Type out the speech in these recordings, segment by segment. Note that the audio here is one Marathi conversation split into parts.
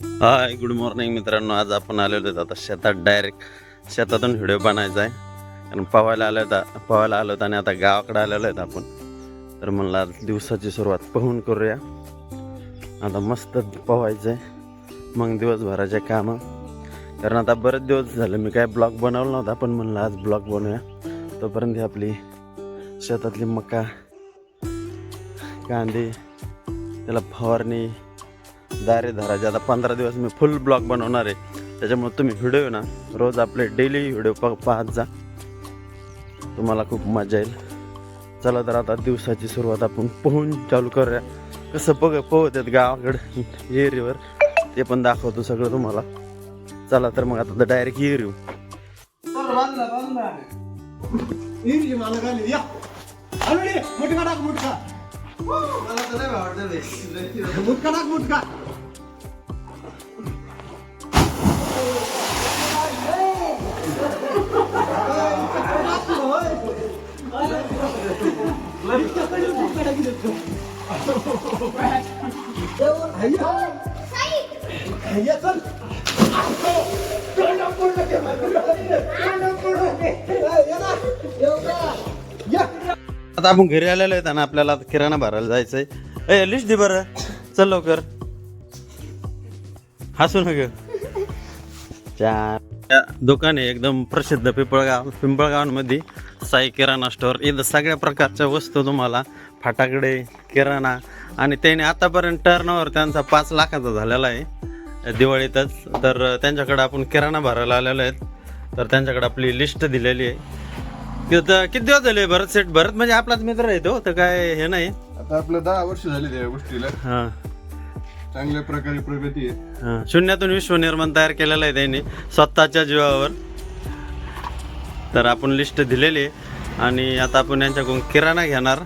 हाय गुड मॉर्निंग मित्रांनो. आज आपण आलेलो आहेत आता शेतात डायरेक्ट शेतातून व्हिडिओ बनायचा आहे. कारण पवायला आलो होता पवायला आलो होता आणि आता गावाकडे आलेलो आहेत आपण. तर म्हणलं आज दिवसाची सुरुवात पोहून करूया. आता मस्त पोहायचं आहे मग दिवसभराचे कामं. कारण आता बरेच दिवस झाले मी काय ब्लॉग बनवला नव्हता पण म्हणलं आज ब्लॉग बनवूया. तोपर्यंत ही आपली शेतातली मका कांदे त्याला फवारणी दारे धरायचे आता पंधरा दिवस मी फुल ब्लॉग बनवणार आहे. त्याच्यामुळे तुम्ही व्हिडिओ ना रोज आपले डेली व्हिडिओ प पाहत जा. तुम्हाला खूप मजा येईल. चला तर आता दिवसाची सुरुवात आपण पोहून चालू करूया. कसं बघ पोहतात गावाकडं एरीवर. ते पण दाखवतो सगळं तुम्हाला. चला तर मग आता डायरेक्ट येर येऊ. मुटका. आता आपण घरी आलेलो आहेत आणि आपल्याला आता किराणा भरायला जायचंय. ए लिस्ट दे बरं. चल लवकर. हसू नग चार. दुकान आहे एकदम प्रसिद्ध पिंपळगाव पिंपळगावांमध्ये. साई किराणा स्टोअर इथं सगळ्या प्रकारच्या वस्तू तुम्हाला. फाटाकडे किराणा आणि त्याने आतापर्यंत टर्नओव्हर त्यांचा पाच लाखाचा झालेला आहे. दिवाळीतच. तर त्यांच्याकडे आपण किराणा भरायला आलेलो आहेत. तर त्यांच्याकडे आपली लिस्ट दिलेली आहे. तिथं किती दिवस झाले भरत सेट भरत म्हणजे आपलाच मित्र आहे तो? तर काय हे नाही? आता आपलं दहा वर्ष झाली त्या गोष्टीला. हां. चांगल्या प्रकारे प्रगती आहे. हां. शून्यातून विश्व निर्माण तयार केलेलं आहे त्यांनी. स्वतःच्या जीवावर. तर आपण लिस्ट दिलेली आहे. आणि आता आपण यांच्याकडून किराणा घेणार.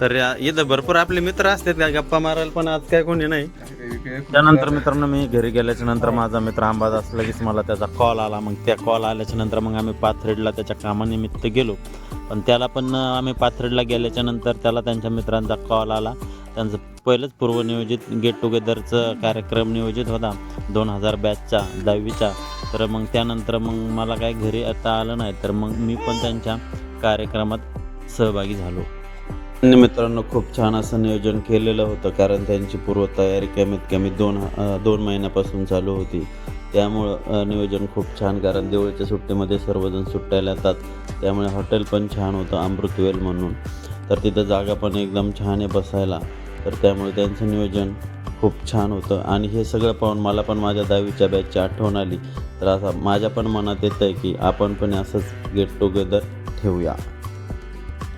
तर या- इथं भरपूर आपले मित्र असतात का गप्पा मारायला पण आज काय कोणी नाही. त्यानंतर मित्रांनो मी घरी गेल्याच्यानंतर माझा मित्र अंबादास लगेच मला त्याचा कॉल आला. मग त्या कॉल आल्याच्यानंतर मग आम्ही पाथरेडला त्याच्या कामानिमित्त गेलो. पण त्याला पण अं, आम्ही पाथरेडला गेल्याच्यानंतर त्याला त्यांच्या मित्रांचा कॉल आला. त्यांचं पहिलंच पूर्वनियोजित गेट टुगेदरचं कार्यक्रम नियोजित होता दोन हजार बॅचचा दहावीचा. तर मग त्यानंतर मग मला काय घरी आता आलं नाही तर मग मी पण त्यांच्या कार्यक्रमात सहभागी झालो. मित्रांनो खूप छान असं नियोजन केलेलं होतं कारण त्यांची पूर्वतयारी कमीत कमी दोन दोन महिन्यापासून चालू होती. त्यामुळं नियोजन खूप छान कारण दिवाळीच्या सुट्टीमध्ये सर्वजण सुट्ट्याला येतात. त्यामुळे हॉटेल पण छान होतं अमृतवेल म्हणून. तर तिथं जागा पण एकदम छान आहे बसायला. तर त्यामुळे त्यांचं नियोजन खूप छान होतं. आणि हे सगळं पाहून मला पण माझ्या दहावीच्या बॅचची आठवण आली. तर असा माझ्या पण मनात येतं आहे की आपण पण असंच गेट टुगेदर ठेवूया.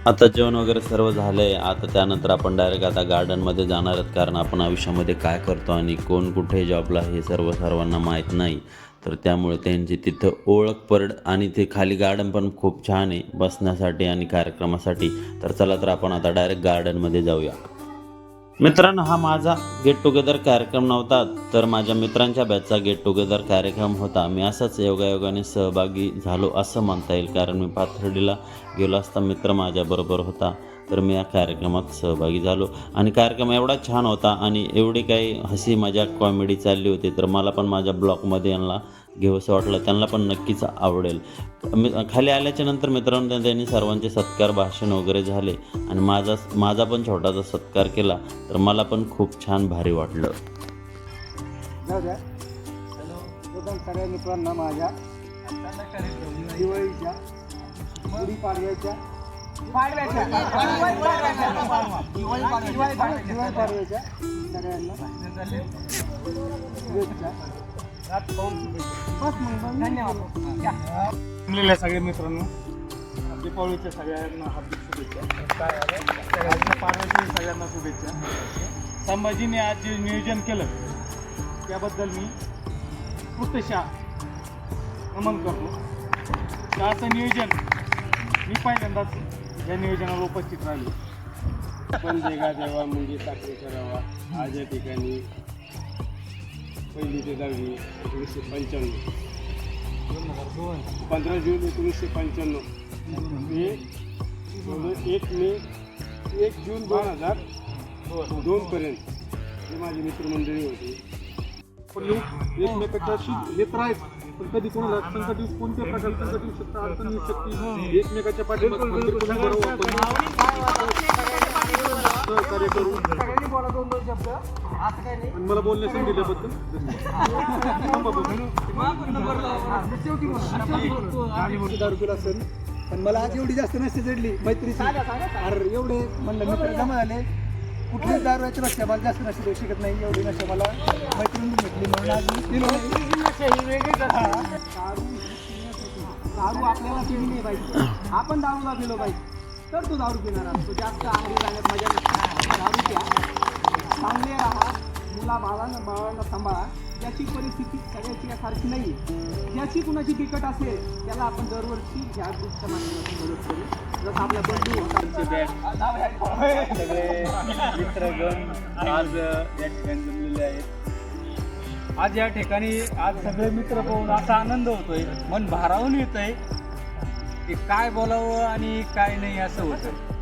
आता जेवण वगैरे सर्व झालं आहे आता त्यानंतर आपण डायरेक्ट आता गार्डनमध्ये जाणार आहोत. कारण आपण आयुष्यामध्ये काय करतो आणि कोण कुठे जॉबला हे सर्व सर्वांना माहीत नाही. तर त्यामुळे त्यांची तिथं ओळख पड आणि ते खाली गार्डन पण खूप छान आहे. बसण्यासाठी आणि कार्यक्रमासाठी. तर चला तर आपण आता डायरेक्ट गार्डनमध्ये जाऊया. मित्रांनो हा माझा गेट टुगेदर कार्यक्रम नव्हता तर माझ्या मित्रांच्या बॅचचा गेट टुगेदर कार्यक्रम होता. मी असाच योगायोगाने सहभागी झालो असं म्हणता येईल कारण मी पाथर्डीला गेलो असता मित्र माझ्याबरोबर होता तर मी या कार्यक्रमात सहभागी झालो. आणि कार्यक्रम एवढा छान होता आणि एवढी काही हसी मजाक कॉमेडी चालली होती तर मला पण माझ्या ब्लॉगमध्ये यांना घेऊसं वाटलं त्यांना पण नक्कीच आवडेल. मी खाली आल्याच्यानंतर मित्रांनो त्या- त्यांनी सर्वांचे सत्कार भाषण वगैरे झाले आणि माझा माझा पण छोटासा सत्कार केला तर मला पण खूप छान भारी वाटलं. सगळ्या मित्रांना माझ्या. दिवाळीच्या सगळ्यांना. शुभेच्छा. धन्यवाद सगळे मित्रांनो. दीपावलीच्या सगळ्यांना हार्दिक शुभेच्छा. पार्वती सगळ्यांना शुभेच्छा. संभाजीने आज जे नियोजन केलं त्याबद्दल मी कृतशा नमन करतो. त्याचं असं नियोजन मी पहिल्यांदाच या नियोजनाला उपस्थित राहिलो. पण देगा देवा मुंगी साखरे करावा. आज या ठिकाणी पहिली ते दहावी एकोणीसशे पंच्याण्णव. पंधरा जून एकोणीसशे पंच्याण्णव. हे एक मे एक जून दोन हजार दोनपर्यंत हे माझी मित्रमंडळी होती. पण येऊ एकमेकाच्याशी येत राहायचं पण कधी कोणाला संकट येऊ कोणत्या प्रकारे संकट येऊ शकतं अडचण येऊ शकते? एकमेकाच्या पाठीमागे सहकार्य करू आणि मला बोलण्यास दिल्याबद्दल. दारू पिला असेल पण मला आज एवढी जास्त नसते जडली मैत्रीची अरे एवढे म्हणलं मित्र जमा झाले कुठलीच दारू याच्या नसते मला जास्त नसते देऊ शकत नाही एवढी नसते मला मैत्रीण भेटली म्हणून आज मी पिलो नाही. हा. दारू आपल्याला पिली नाही पाहिजे आपण दारूला पिलो पाहिजे तर तू दारू पिणार आहात. तू जास्त आंघोळी जाण्यात मजा नाही दारू प्या चांगले राहा मुला बाळांना बाळांना सांभाळा ज्याची परिस्थिती सगळ्याची सारखी नाही ज्याची कुणाची बिकट असेल त्याला आपण दरवर्षी ह्या ग्रुपच्या माध्यमातून मदत करू जसं आपला बंधू होता सगळे मित्रगण आज या ठिकाणी जमलेले आहेत आज या ठिकाणी आज सगळे मित्र पाहून असा आनंद होतोय मन भारावून येतंय की काय बोलावं आणि काय नाही असं होतं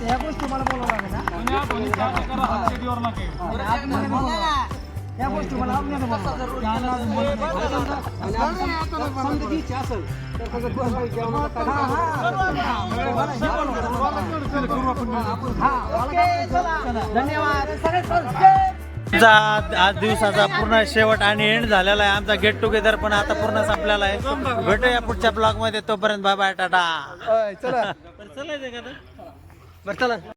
ह्या गोष्टी मला बोलावं लागेल गोष्टी मला असेल तर जेवणाला धन्यवाद आमचा आज दिवसाचा पूर्ण शेवट आणि एंड झालेला आहे. आमचा गेट टुगेदर पण आता पूर्ण संपलेला आहे. भेटूया पुढच्या ब्लॉगमध्ये. तोपर्यंत बाय बाय टाटा. चला. बरं चला.